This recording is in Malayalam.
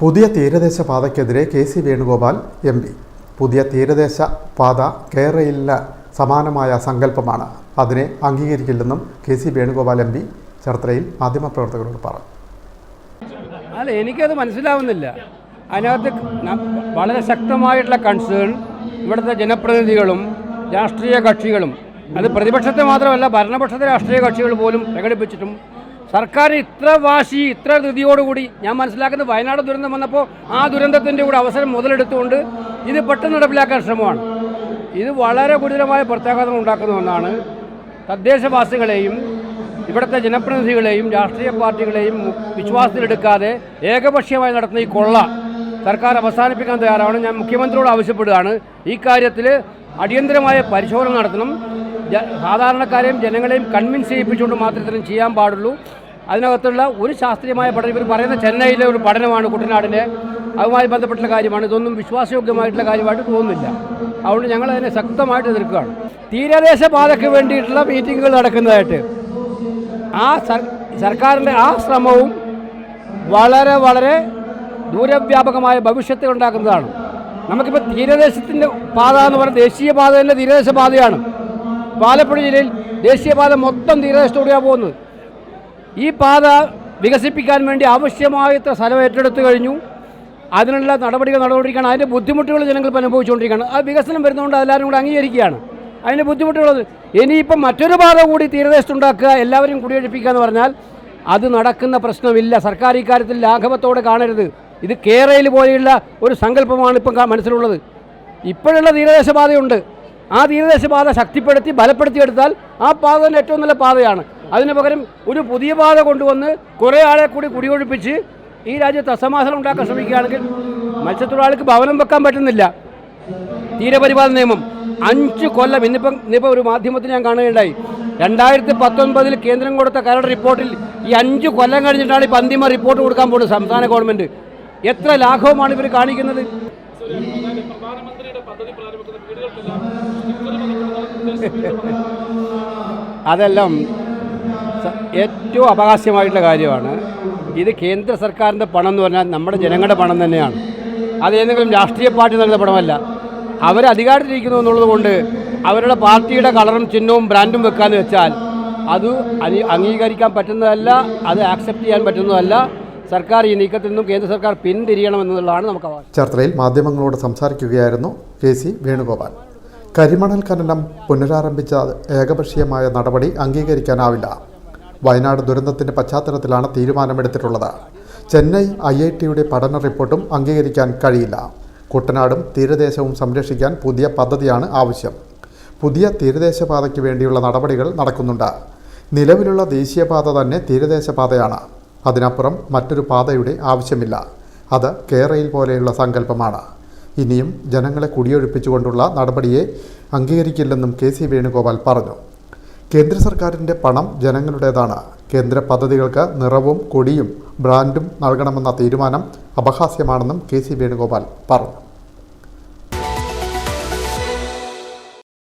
പുതിയ തീരദേശ പാതയ്ക്കെതിരെ K C Venugopal M P. പുതിയ തീരദേശ പാത കേരളയിലെ സമാനമായ സങ്കല്പമാണ്. അതിനെ അംഗീകരിക്കില്ലെന്നും കെ സി വേണുഗോപാൽ എം പി ചേർത്തലയിൽ മാധ്യമപ്രവർത്തകരോട് പറഞ്ഞു. അല്ല എനിക്കത് മനസ്സിലാവുന്നില്ല. അതിനകത്ത് വളരെ ശക്തമായിട്ടുള്ള കൺസേൺ ഇവിടുത്തെ ജനപ്രതിനിധികളും രാഷ്ട്രീയ കക്ഷികളും. അത് പ്രതിപക്ഷത്തെ മാത്രമല്ല ഭരണപക്ഷത്തെ രാഷ്ട്രീയ കക്ഷികൾ പോലും പ്രകടിപ്പിച്ചിട്ടും സർക്കാർ ഇത്ര വാശി ഇത്ര ധൃതിയോടുകൂടി ഞാൻ മനസ്സിലാക്കുന്നത് വയനാട് ദുരന്തം വന്നപ്പോൾ ആ ദുരന്തത്തിന്റെ കൂടെ അവസരം മുതലെടുത്തുകൊണ്ട് ഇത് പെട്ടെന്ന് നടപ്പിലാക്കാൻ ശ്രമമാണ്. ഇത് വളരെ ഗുരുതരമായ പ്രത്യാഘാതം ഉണ്ടാക്കുന്ന ഒന്നാണ്. തദ്ദേശവാസികളെയും ഇവിടുത്തെ ജനപ്രതിനിധികളെയും രാഷ്ട്രീയ പാർട്ടികളെയും വിശ്വാസത്തിലെടുക്കാതെ ഏകപക്ഷീയമായി നടത്തുന്ന ഈ കൊള്ള സർക്കാർ അവസാനിപ്പിക്കാൻ തയ്യാറാണ് ഞാൻ മുഖ്യമന്ത്രിയോട് ആവശ്യപ്പെടുകയാണ്. ഈ കാര്യത്തിൽ അടിയന്തരമായ പരിശോധന നടത്തണം. സാധാരണക്കാരെയും ജനങ്ങളെയും കൺവിൻസ് ചെയ്യിപ്പിച്ചുകൊണ്ട് മാത്രമേ ഇത്തരം ചെയ്യാൻ പാടുള്ളൂ. അതിനകത്തുള്ള ഒരു ശാസ്ത്രീയമായ പഠനം ഇവർ പറയുന്ന ചെന്നൈയിലെ ഒരു പഠനമാണ് കുട്ടനാടിന്റെ അതുമായി ബന്ധപ്പെട്ടുള്ള കാര്യമാണ്. ഇതൊന്നും വിശ്വാസയോഗ്യമായിട്ടുള്ള കാര്യമായിട്ട് തോന്നുന്നില്ല. അതുകൊണ്ട് ഞങ്ങൾ അതിനെ ശക്തമായിട്ട് എതിർക്കുകയാണ്. തീരദേശ പാതയ്ക്ക് വേണ്ടിയിട്ടുള്ള മീറ്റിങ്ങുകൾ നടക്കുന്നതായിട്ട് ആ സർ സർക്കാരിന്റെ ആ ശ്രമവും വളരെ വളരെ ദൂരവ്യാപകമായ ഭവിഷ്യത്ത് ഉണ്ടാക്കുന്നതാണ്. നമുക്കിപ്പോൾ തീരദേശത്തിന്റെ പാത എന്ന് പറയുന്നത് ദേശീയ പാത തന്നെ തീരദേശ പാതയാണ് പാലപ്പുഴ ജില്ലയിൽ ദേശീയപാത മൊത്തം തീരദേശത്തോടെയാണ് പോകുന്നത്. ഈ പാത വികസിപ്പിക്കാൻ വേണ്ടി ആവശ്യമായത്ര സ്ഥലം ഏറ്റെടുത്തു കഴിഞ്ഞു. അതിനുള്ള നടപടികൾ നടപടിക്കാണ് അതിന്റെ ബുദ്ധിമുട്ടുകൾ ജനങ്ങൾ ഇപ്പം അനുഭവിച്ചുകൊണ്ടിരിക്കുകയാണ്. ആ വികസനം വരുന്നതുകൊണ്ട് എല്ലാവരും കൂടെ അംഗീകരിക്കുകയാണ്. അതിന്റെ ബുദ്ധിമുട്ടുള്ളത് ഇനിയിപ്പം മറ്റൊരു പാത കൂടി തീരദേശത്തുണ്ടാക്കുക എല്ലാവരും കുടിയൊഴിപ്പിക്കുക എന്ന് പറഞ്ഞാൽ അത് നടക്കുന്ന പ്രശ്നമില്ല. സർക്കാർ ഇക്കാര്യത്തിൽ ലാഘവത്തോടെ കാണരുത്. ഇത് കേരളയിൽ പോലെയുള്ള ഒരു സങ്കല്പമാണ് ഇപ്പം മനസ്സിലുള്ളത്. ഇപ്പോഴുള്ള തീരദേശ പാതയുണ്ട് ആ തീരദേശ പാത ശക്തിപ്പെടുത്തി ബലപ്പെടുത്തിയെടുത്താൽ ആ പാത തന്നെ ഏറ്റവും നല്ല പാതയാണ്. അതിന് പകരം ഒരു പുതിയ പാത കൊണ്ടുവന്ന് കുറേ ആളെ കൂടി കുടിയൊഴിപ്പിച്ച് ഈ രാജ്യത്ത് അസമാധാനം ഉണ്ടാക്കാൻ ശ്രമിക്കുകയാണെങ്കിൽ മത്സ്യത്തൊഴിലാളിക്ക് ഭവനം വെക്കാൻ പറ്റുന്നില്ല. തീരപരിപാലന നിയമം. അഞ്ച് കൊല്ലം ഇന്നിപ്പം ഇന്നിപ്പോൾ ഒരു മാധ്യമത്തിൽ ഞാൻ കാണുകയുണ്ടായി. രണ്ടായിരത്തി പത്തൊൻപതിൽ കേന്ദ്രം കൊടുത്ത കരട് റിപ്പോർട്ടിൽ ഈ അഞ്ച് കൊല്ലം കഴിഞ്ഞിട്ടാണ് ഇപ്പോൾ അന്തിമ റിപ്പോർട്ട് കൊടുക്കാൻ പോകുന്നത് സംസ്ഥാന ഗവൺമെന്റ് എത്ര ലാഘവമാണ് ഇവർ കാണിക്കുന്നത്? അതെല്ലാം ഏറ്റവും അപകാശ്യമായിട്ടുള്ള കാര്യമാണ്. ഇത് കേന്ദ്ര സർക്കാരിന്റെ പണം എന്ന് പറഞ്ഞാൽ നമ്മുടെ ജനങ്ങളുടെ പണം തന്നെയാണ്. അത് ഏതെങ്കിലും രാഷ്ട്രീയ പാർട്ടി നൽകുന്ന പണമല്ല. അവർ അധികാരത്തിലിരിക്കുന്നു എന്നുള്ളത് കൊണ്ട് അവരുടെ പാർട്ടിയുടെ കളറും ചിഹ്നവും ബ്രാൻഡും വെക്കാന്ന് വെച്ചാൽ അത് അംഗീകരിക്കാൻ പറ്റുന്നതല്ല അത് ആക്സെപ്റ്റ് ചെയ്യാൻ പറ്റുന്നതല്ല. സർക്കാർ ഈ നീക്കത്തിൽ നിന്നും കേന്ദ്ര സർക്കാർ പിന്തിരിയണമെന്നുള്ളതാണ് നമുക്ക് ചർച്ചയിൽ മാധ്യമങ്ങളോട് സംസാരിക്കുകയായിരുന്നു കെ സി വേണുഗോപാൽ. കരിമണൽ ഖനനം പുനരാരംഭിച്ച ഏകപക്ഷീയമായ നടപടി അംഗീകരിക്കാനാവില്ല. വയനാട് ദുരന്തത്തിന്റെ പശ്ചാത്തലത്തിലാണ് തീരുമാനമെടുത്തിട്ടുള്ളത്. ചെന്നൈ ഐ ഐ ടിയുടെ പഠന റിപ്പോർട്ടും അംഗീകരിക്കാൻ കഴിയില്ല. കുട്ടനാടും തീരദേശവും സംരക്ഷിക്കാൻ പുതിയ പദ്ധതിയാണ് ആവശ്യം. പുതിയ തീരദേശപാതയ്ക്ക് വേണ്ടിയുള്ള നടപടികൾ നടക്കുന്നുണ്ട്. നിലവിലുള്ള ദേശീയപാത തന്നെ തീരദേശപാതയാണ്. അതിനപ്പുറം മറ്റൊരു പാതയുടെ ആവശ്യമില്ല. അത് കേരയിൽ പോലെയുള്ള സങ്കല്പമാണ്. ഇനിയും ജനങ്ങളെ കുടിയൊഴിപ്പിച്ചുകൊണ്ടുള്ള നടപടിയെ അംഗീകരിക്കില്ലെന്നും കെ സി വേണുഗോപാൽ പറഞ്ഞു. കേന്ദ്ര സർക്കാരിന്റെ പണം ജനങ്ങളുടേതാണ്. കേന്ദ്ര പദ്ധതികൾക്ക് നിറവും കൊടിയും ബ്രാൻഡും നൽകണമെന്ന തീരുമാനം അപഹാസ്യമാണെന്നും കെ സി വേണുഗോപാൽ പറഞ്ഞു.